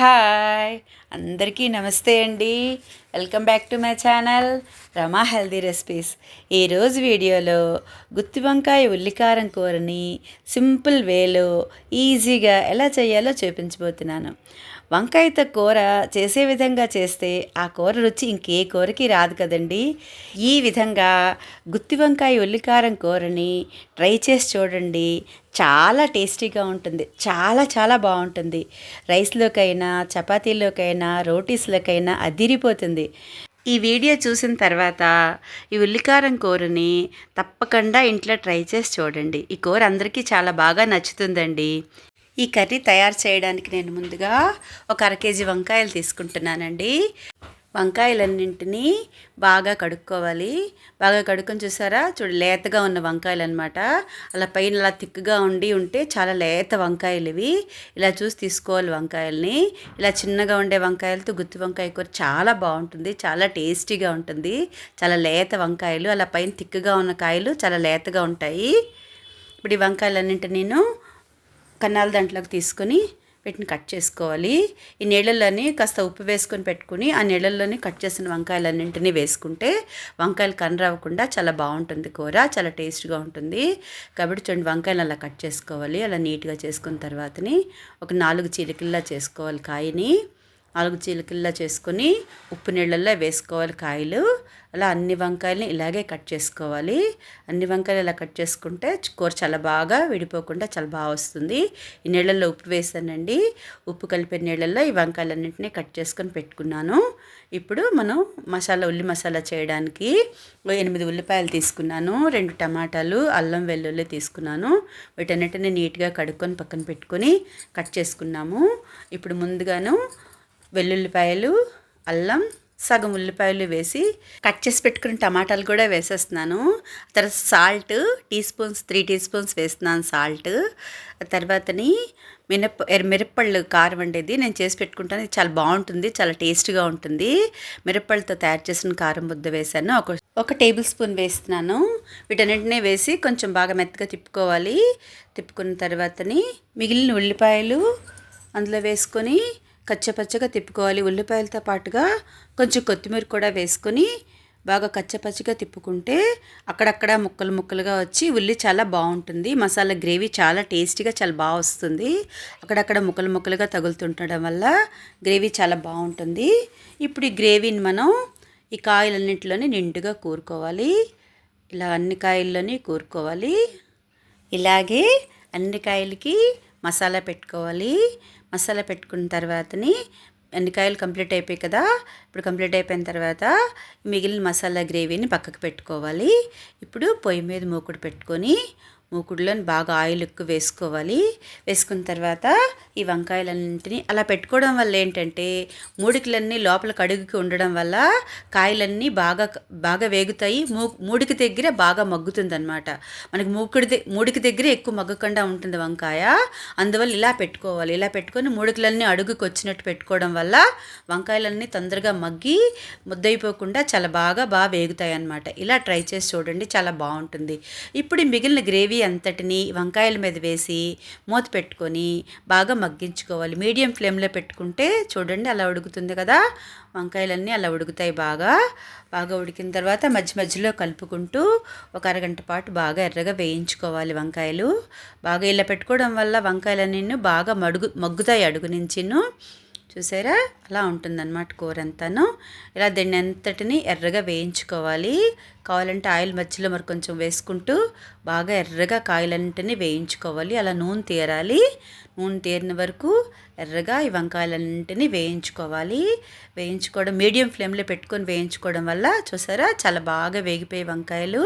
Hi. అందరికీ నమస్తే అండి. Welcome back to my channel Rama healthy recipes. ఈరోజు వీడియోలో గుత్తి వంకాయ ఉల్లికారం కూరని సింపుల్ వేలో ఈజీగా ఎలా చేయాలో చూపించబోతున్నాను. వంకాయతో కూర చేసే విధంగా చేస్తే ఆ కూర రుచి ఇంకే కూరకి రాదు కదండి. ఈ విధంగా గుత్తి వంకాయ ఉల్లికారం కూరని ట్రై చేసి చూడండి. చాలా టేస్టీగా ఉంటుంది. చాలా చాలా బాగుంటుంది. రైస్లోకైనా చపాతీలోకైనా రోటీస్లోకైనా అదిరిపోతుంది. ఈ వీడియో చూసిన తర్వాత ఈ ఉల్లికారం కూరని తప్పకుండా ఇంట్లో ట్రై చేసి చూడండి. ఈ కూర అందరికీ చాలా బాగా నచ్చుతుందండి. ఈ కర్రీ తయారు చేయడానికి నేను ముందుగా ఒక అర కేజీ వంకాయలు తీసుకుంటున్నానండి. వంకాయలన్నింటినీ బాగా కడుక్కోవాలి. బాగా కడుక్కొని చూసారా? చూడు లేతగా ఉన్న వంకాయలు అనమాట అలా పైన అలా తిక్కుగా ఉండి ఉంటే చాలా లేత వంకాయలు ఇవి ఇలా చూసి తీసుకోవాలి వంకాయల్ని. ఇలా చిన్నగా ఉండే వంకాయలతో గుత్తి వంకాయ కూర చాలా బాగుంటుంది. చాలా టేస్టీగా ఉంటుంది. చాలా లేత వంకాయలు అలా పైన తిక్కుగా ఉన్న కాయలు చాలా లేతగా ఉంటాయి. ఇప్పుడు ఈ వంకాయలన్నింటి నేను కన్నాల దాంట్లోకి తీసుకొని వీటిని కట్ చేసుకోవాలి. ఈ నీళ్ళల్లోని కాస్త ఉప్పు వేసుకొని పెట్టుకుని ఆ నీళ్ళల్లోని కట్ చేసిన వంకాయలన్నింటినీ వేసుకుంటే వంకాయలు కనరవ్వకుండా చాలా బాగుంటుంది కూర చాలా టేస్ట్గా ఉంటుంది. కాబట్టి చూడండి వంకాయలు అలా కట్ చేసుకోవాలి. అలా నీట్గా చేసుకున్న తర్వాతని ఒక నాలుగు చీలికల్లా చేసుకోవాలి కాయని. నాలుగు చీలికల్లా చేసుకొని ఉప్పు నీళ్ళల్లో వేసుకోవాలి కాయలు. అలా అన్ని వంకాయలని ఇలాగే కట్ చేసుకోవాలి. అన్ని వంకాయలు ఇలా కట్ చేసుకుంటే కూర చాలా బాగా విడిపోకుండా చాలా బాగా వస్తుంది. ఈ నీళ్ళల్లో ఉప్పు వేసానండి. ఉప్పు కలిపిన నీళ్ళల్లో ఈ వంకాయలన్నింటినీ కట్ చేసుకొని పెట్టుకున్నాను. ఇప్పుడు మనం మసాలా ఉల్లి మసాలా చేయడానికి ఎనిమిది ఉల్లిపాయలు తీసుకున్నాను. రెండు టమాటాలు అల్లం వెల్లుల్లి తీసుకున్నాను. వీటన్నిటిని నీట్గా కడుక్కొని పక్కన పెట్టుకొని కట్ చేసుకున్నాము. ఇప్పుడు ముందుగాను వెల్లుల్లిపాయలు అల్లం సగం ఉల్లిపాయలు వేసి కట్ చేసి పెట్టుకున్న టమాటాలు కూడా వేసేస్తున్నాను. తర్వాత salt teaspoons three teaspoons వేస్తున్నాను సాల్ట్. తర్వాతని మినప్ప మిరప్పళ్ళు కారం వండేది నేను చేసి పెట్టుకుంటాను. ఇది చాలా బాగుంటుంది చాలా టేస్ట్గా ఉంటుంది. మిరప్పళ్ళతో తయారు చేసిన కారం ముద్ద వేసాను ఒక ఒక టేబుల్ స్పూన్ వేస్తున్నాను. వీటన్నింటినీ వేసి కొంచెం బాగా మెత్తగా తిప్పుకోవాలి. తిప్పుకున్న తర్వాతని మిగిలిన ఉల్లిపాయలు అందులో వేసుకొని కచ్చపచ్చగా తిప్పుకోవాలి. ఉల్లిపాయలతో పాటుగా కొంచెం కొత్తిమీర కూడా వేసుకొని బాగా కచ్చపచ్చగా తిప్పుకుంటే అక్కడక్కడ ముక్కలు ముక్కలుగా వచ్చి ఉల్లి చాలా బాగుంటుంది. మసాలా గ్రేవీ చాలా టేస్టీగా చాలా బాగా వస్తుంది. అక్కడక్కడ ముక్కలు ముక్కలుగా తగులుతుండడం వల్ల గ్రేవీ చాలా బాగుంటుంది. ఇప్పుడు ఈ గ్రేవీని మనం ఈ కాయలన్నింటిలోని నిండుగా కూరుకోవాలి. ఇలా అన్ని కాయల్లోని కూరుకోవాలి. ఇలాగే అన్ని కాయలకి మసాలా పెట్టుకోవాలి. మసాలా పెట్టుకున్న తర్వాతని అన్ని కంప్లీట్ అయిపోయాయి కదా ఇప్పుడు కంప్లీట్ అయిపోయిన తర్వాత మిగిలిన మసాలా గ్రేవీని పక్కకు పెట్టుకోవాలి. ఇప్పుడు పొయ్యి మీద మూకుడు పెట్టుకొని మూకుడులోని బాగా ఆయిల్ ఎక్కువ వేసుకోవాలి. వేసుకున్న తర్వాత ఈ వంకాయలన్నింటినీ అలా పెట్టుకోవడం వల్ల ఏంటంటే మూడికలన్నీ లోపల కడుగుకి ఉండడం వల్ల కాయలన్నీ బాగా బాగా వేగుతాయి. మూ మూడికి దగ్గర బాగా మగ్గుతుంది అనమాట మనకి మూకుడి మూడికి దగ్గర ఎక్కువ మగ్గకుండా ఉంటుంది వంకాయ. అందువల్ల ఇలా పెట్టుకోవాలి. ఇలా పెట్టుకొని మూడికలన్నీ అడుగుకి వచ్చినట్టు పెట్టుకోవడం వల్ల వంకాయలన్నీ తొందరగా మగ్గి ముద్దయిపోకుండా చాలా బాగా బాగా వేగుతాయి అనమాట ఇలా ట్రై చేసి చూడండి. చాలా బాగుంటుంది. ఇప్పుడు మిగిలిన గ్రేవీ అంతటిని వంకాయల మీద వేసి మూత పెట్టుకొని బాగా మగ్గించుకోవాలి. మీడియం ఫ్లేమ్లో పెట్టుకుంటే చూడండి అలా ఉడుకుతుంది కదా. వంకాయలన్నీ అలా ఉడుకుతాయి బాగా. బాగా ఉడికిన తర్వాత మధ్య మధ్యలో కలుపుకుంటూ ఒక అరగంట పాటు బాగా ఎర్రగా వేయించుకోవాలి వంకాయలు. బాగా ఇలా పెట్టుకోవడం వల్ల వంకాయలన్నీ బాగా మడుగు మగ్గుతాయి అడుగు నుంచిను. చూసారా? అలా ఉంటుందన్నమాట కూర అంతాను ఇలా దీన్ని అంతటిని ఎర్రగా వేయించుకోవాలి. కావాలంటే ఆయిల్ మధ్యలో మరి కొంచెం వేసుకుంటూ బాగా ఎర్రగా కాయలంటని వేయించుకోవాలి. అలా నూనె తీరాలి. నూనె తీరిన వరకు ఎర్రగా ఈ వంకాయలన్నింటినీ వేయించుకోవాలి. వేయించుకోవడం మీడియం ఫ్లేమ్లో పెట్టుకొని వేయించుకోవడం వల్ల చూసారా? చాలా బాగా వేగిపోయే వంకాయలు.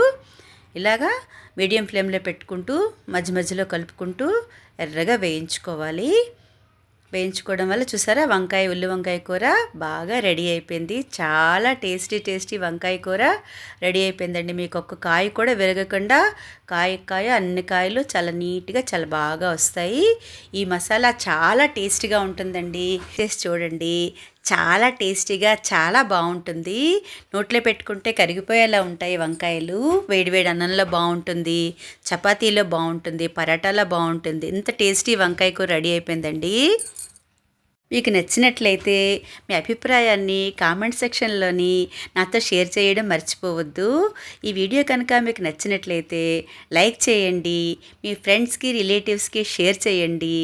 ఇలాగా మీడియం ఫ్లేమ్లో పెట్టుకుంటూ మధ్య మధ్యలో కలుపుకుంటూ ఎర్రగా వేయించుకోవాలి. వేయించుకోవడం వల్ల చూసారా? వంకాయ ఉల్లి వంకాయ కూర బాగా రెడీ అయిపోయింది. చాలా టేస్టీ టేస్టీ వంకాయ కూర రెడీ అయిపోయిందండి. మీకు ఒక్క కాయ కూడా విరగకుండా కాయ కాయ అన్ని కాయలు చాలా నీట్గా చాలా బాగా వస్తాయి. ఈ మసాలా చాలా టేస్టీగా ఉంటుందండి. టేస్ట్ చూడండి. చాలా టేస్టీగా చాలా బాగుంటుంది. నోట్లో పెట్టుకుంటే కరిగిపోయేలా ఉంటాయి వంకాయలు. వేడివేడి అన్నంలో బాగుంటుంది. చపాతీలో బాగుంటుంది. పరాటాలో బాగుంటుంది. ఇంత టేస్టీ వంకాయ కూర రెడీ అయిపోయిందండి. మీకు నచ్చినట్లయితే మీ అభిప్రాయాన్ని కామెంట్ సెక్షన్లోని నాతో షేర్ చేయడం మర్చిపోవద్దు. ఈ వీడియో కనుక మీకు నచ్చినట్లయితే లైక్ చేయండి మీ ఫ్రెండ్స్కి రిలేటివ్స్కి షేర్ చేయండి.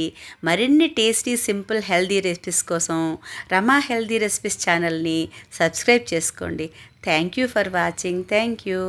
మరిన్ని టేస్టీ సింపుల్ హెల్దీ రెసిపీస్ కోసం రమా హెల్దీ రెసిపీస్ ఛానల్ని సబ్స్క్రైబ్ చేసుకోండి. Thank you for watching. Thank you.